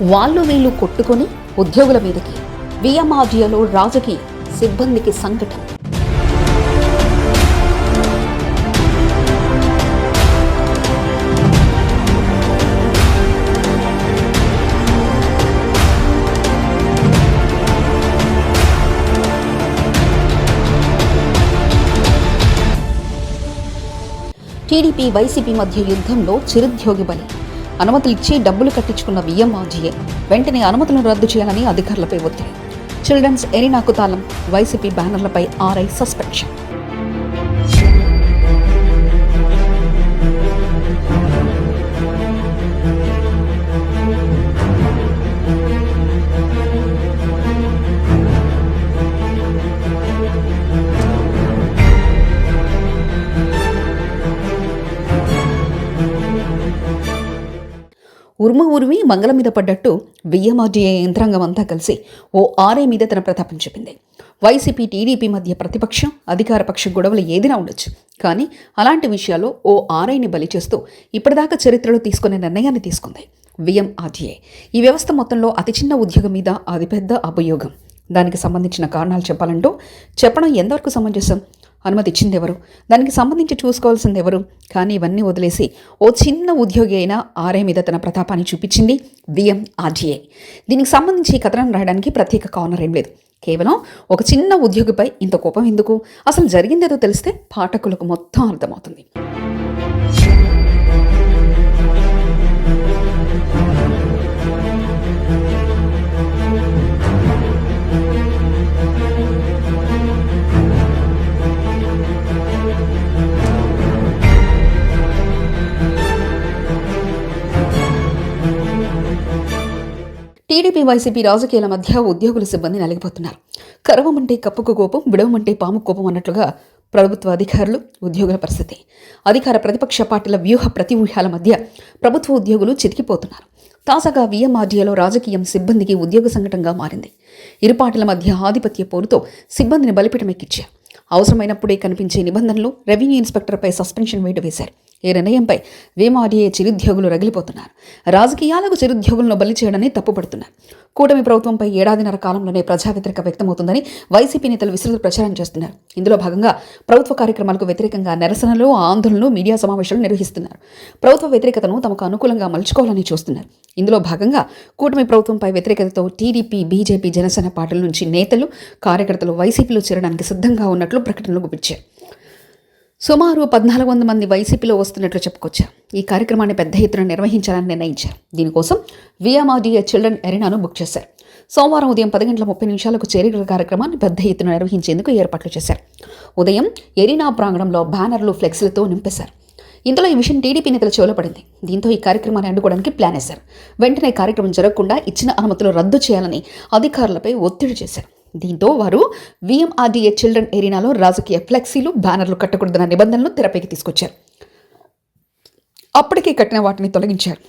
వాళ్ళు వీళ్ళు కొట్టుకొని ఉద్యోగుల మీదకి విఎంఆర్జీలో రాజుకి సిబ్బందికి సంఘటన. టీడీపీ వైసీపీ మధ్య యుద్ధంలో చిరుద్యోగి బలి. అనుమతులు ఇచ్చి డబ్బులు కట్టించుకున్న విఎంఆర్జీఏ వెంటనే అనుమతులను రద్దు చేయాలని అధికారులపై ఒత్తిడి. చిల్డ్రన్స్ ఎరీనాకు తాళం వైసీపీ బ్యానర్లపై ఆర్ఐ సస్పెన్షన్. ఉరుమ ఉరిమి మంగళం మీద పడ్డట్టు విఎంఆర్డీఏ యంత్రాంగం అంతా కలిసి ఓ ఆరే మీద తన ప్రతాపం చెప్పింది. వైసీపీ టీడీపీ మధ్య ప్రతిపక్షం అధికారపక్ష గొడవలు ఏదైనా ఉండొచ్చు. కానీ అలాంటి విషయాల్లో ఓ ఆర్ఐని బలి చేస్తూ ఇప్పటిదాకా చరిత్రలో తీసుకునే నిర్ణయాన్ని తీసుకుంది విఎంఆర్డీఏ ఈ వ్యవస్థ మొత్తంలో అతి చిన్న ఉద్యోగం మీద అతిపెద్ద అభియోగం. దానికి సంబంధించిన కారణాలు చెప్పాలంటూ చెప్పడం ఎంతవరకు సమంజసం? అనుమతి ఇచ్చింది ఎవరు దానికి సంబంధించి చూసుకోవాల్సింది ఎవరు కానీ ఇవన్నీ వదిలేసి ఓ చిన్న ఉద్యోగి అయిన ఆర్ఏ మీద తన ప్రతాపాన్ని చూపించింది విఎం ఆర్జీఐ దీనికి సంబంధించి కథనం రాయడానికి ప్రత్యేక కారణం ఏం లేదు. కేవలం ఒక చిన్న ఉద్యోగిపై ఇంత కోపం ఎందుకు? అసలు జరిగిందేదో తెలిస్తే పాఠకులకు మొత్తం అర్థమవుతుంది. టీడీపీ వైసీపీ రాజకీయాల మధ్య ఉద్యోగుల సిబ్బంది నలిగిపోతున్నారు. కరవమంటే కప్పుకు కోపం విడవమంటే పాము కోపం అన్నట్లుగా ప్రభుత్వ అధికారులు ఉద్యోగుల పరిస్థితి. అధికార ప్రతిపక్ష పార్టీల వ్యూహ ప్రతివ్యూహాల మధ్య ప్రభుత్వ ఉద్యోగులు చితికిపోతున్నారు. తాజాగా విఎంఆర్డీఏలో రాజకీయం సిబ్బందికి ఉద్యోగ సంఘటనగా మారింది. ఇరు పార్టీల మధ్య ఆధిపత్య పోరుతో సిబ్బందిని బలిపీఠం అవసరమైనప్పుడే కనిపించే నిబంధనలు రెవెన్యూ ఇన్స్పెక్టర్పై సస్పెన్షన్ వేటు వేశారు. ఈ నిర్ణయంపై వేమాడియే చిరుద్యోగులు రగిలిపోతున్నారు. రాజకీయాలకు చిరుద్యోగులను బలి చేయడాన్ని తప్పుపడుతున్నారు. కూటమి ప్రభుత్వంపై ఏడాదిన్నర కాలంలోనే ప్రజా వ్యతిరేక వ్యక్తమవుతుందని వైసీపీ నేతలు విస్తృత ప్రచారం చేస్తున్నారు. ఇందులో భాగంగా ప్రభుత్వ కార్యక్రమాలకు వ్యతిరేకంగా నిరసనలు ఆందోళనలు మీడియా సమావేశాలు నిర్వహిస్తున్నారు. ప్రభుత్వ వ్యతిరేకతను తమకు అనుకూలంగా మలుచుకోవాలని చూస్తున్నారు. ఇందులో భాగంగా కూటమి ప్రభుత్వంపై వ్యతిరేకతతో టీడీపీ బీజేపీ జనసేన పార్టీల నుంచి నేతలు కార్యకర్తలు వైసీపీలో చేరడానికి సిద్ధంగా ఉన్నట్లు ప్రకటనలు గుప్పించారు సుమారు పద్నాలుగు వందల మంది వైసీపీలో వస్తున్నట్లు చెప్పుకొచ్చారు ఈ కార్యక్రమాన్ని పెద్ద ఎత్తున నిర్వహించాలని నిర్ణయించారు దీనికోసం విఎంఆర్డీఏ చిల్డ్రన్ ఎరీనాను బుక్ చేశారు. సోమవారం ఉదయం పది గంటల ముప్పై నిమిషాలకు చేరికల కార్యక్రమాన్ని పెద్ద ఎత్తున నిర్వహించేందుకు ఏర్పాట్లు చేశారు. ఉదయం ఎరీనా ప్రాంగణంలో బ్యానర్లు ఫ్లెక్స్లతో నింపేశారు. ఇందులో ఈ విషయం టీడీపీ నేతల చెవులో పడింది దీంతో ఈ కార్యక్రమాన్ని అడ్డుకోవడానికి ప్లాన్ వేశారు. వెంటనే కార్యక్రమం జరగకుండా ఇచ్చిన అనుమతులు రద్దు చేయాలని అధికారులపై ఒత్తిడి చేశారు. దీంతో వారు విఎంఆర్డీఏ చిల్డ్రన్ ఏరియాలో రాజకీయ ఫ్లెక్సీలు బ్యానర్లు కట్టకూడదన్న నిబంధనలు తెరపైకి తీసుకొచ్చారు. అప్పటికే కట్టిన వాటిని తొలగించారు.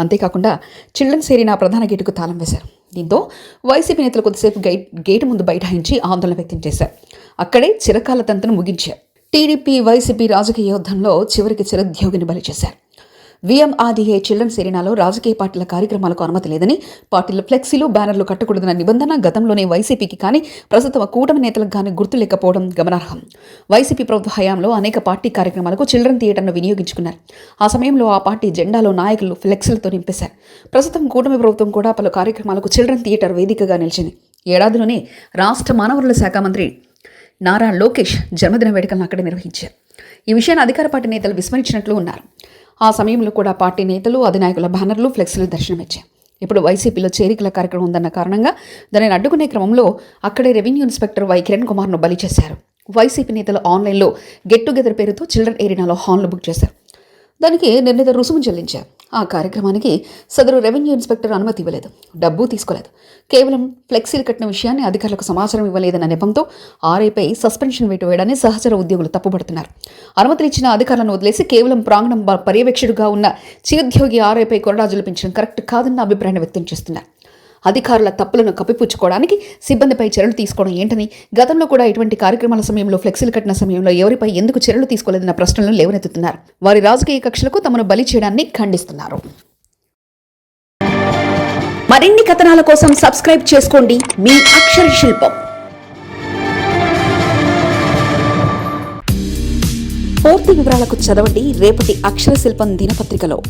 అంతేకాకుండా చిల్డ్రన్స్ ఏరియా ప్రధాన గేటుకు తాళం వేశారు. దీంతో వైసీపీ నేతలు కొద్దిసేపు గైట్ గేటు ముందు బైఠాయించి ఆందోళన వ్యక్తం చేశారు. అక్కడే చిరకాల తంతను ముగించారు. టీడీపీ వైసీపీ రాజకీయ యుద్ధంలో చివరికి చిరుద్యోగిని బలి చేశారు విఎంఆర్డీఏ చిల్డ్రన్స్ ఏరియాలో రాజకీయ పార్టీల కార్యక్రమాలకు అనుమతి లేదని పార్టీల ఫ్లెక్సీలు బ్యానర్లు కట్టకూడదన్న నిబంధన గతంలోనే వైసీపీకి కానీ ప్రస్తుతం కూటమి నేతలకు కానీ గుర్తు లేకపోవడం గమనార్హం. వైసీపీ ప్రభుత్వ హయాంలో అనేక పార్టీ కార్యక్రమాలకు చిల్డ్రన్ థియేటర్ను వినియోగించుకున్నారు. ఆ సమయంలో ఆ పార్టీ జెండాలో నాయకులు ఫ్లెక్సీలతో నింపేశారు. ప్రస్తుతం కూటమి ప్రభుత్వం కూడా పలు కార్యక్రమాలకు చిల్డ్రన్ థియేటర్ వేదికగా నిలిచింది. ఏడాదిలోనే రాష్ట్ర మానవరుల శాఖ మంత్రి నారా లోకేష్ జన్మదిన వేడుకలను అక్కడ నిర్వహించారు. ఈ విషయాన్ని అధికార పార్టీ నేతలు విస్మరించినట్లు ఉన్నారు. ఆ సమయంలో కూడా పార్టీ నేతలు అధినాయకుల బ్యానర్లు ఫ్లెక్సీలు దర్శనమిచ్చాయి ఇప్పుడు వైసీపీలో చేరికల కార్యక్రమం ఉందన్న కారణంగా దానిని అడ్డుకునే క్రమంలో అక్కడే రెవెన్యూ ఇన్స్పెక్టర్ వై కిరణ్ కుమార్ను బలి చేశారు. వైసీపీ నేతలు ఆన్లైన్లో గెట్ టుగెదర్ పేరుతో చిల్డ్రన్ ఏరియాలో హాల్ను బుక్ చేశారు. దానికి నిర్ణీత రుసుము చెల్లించారు. ఆ కార్యక్రమానికి సదరు రెవెన్యూ ఇన్స్పెక్టర్ అనుమతి ఇవ్వలేదు. డబ్బు తీసుకోలేదు. కేవలం ఫ్లెక్సీలు కట్టిన విషయాన్ని అధికారులకు సమాచారం ఇవ్వలేదన్న నెపంతో ఆర్ఐపై సస్పెన్షన్ వేటు వేయడాన్ని సహచర ఉద్యోగులు తప్పుపడుతున్నారు. అనుమతులు ఇచ్చిన అధికారులను వదిలేసి కేవలం ప్రాంగణం పర్యవేక్షుడుగా ఉన్న చిరుద్యోగి ఆర్ఐపై కొరడా జలిపించడం కరెక్ట్ కాదన్న అభిప్రాయాన్ని వ్యక్తం చేస్తున్నారు. అధికారుల తప్పులను కప్పిపుచ్చుకోవడానికి సిబ్బందిపై చర్యలు తీసుకోవడం ఏంటని గతంలో కూడా ఇటువంటి కార్యక్రమాల సమయంలో ఫ్లెక్సీలు కట్టిన సమయంలో ఎవరిపై ఎందుకు చర్యలు తీసుకోలేదన్న ప్రశ్నలను లేవనెత్తుతున్నారు. వారి రాజకీయ కక్షలకు తమను బలి చేయడాన్ని ఖండిస్తున్నారు. మరిన్ని కథనాల కోసం సబ్స్క్రైబ్ చేసుకోండి. మీ అక్షర శిల్పం. పూర్తి వివరాలకు చదవండి రేపటి అక్షర శిల్పం దినపత్రికలో.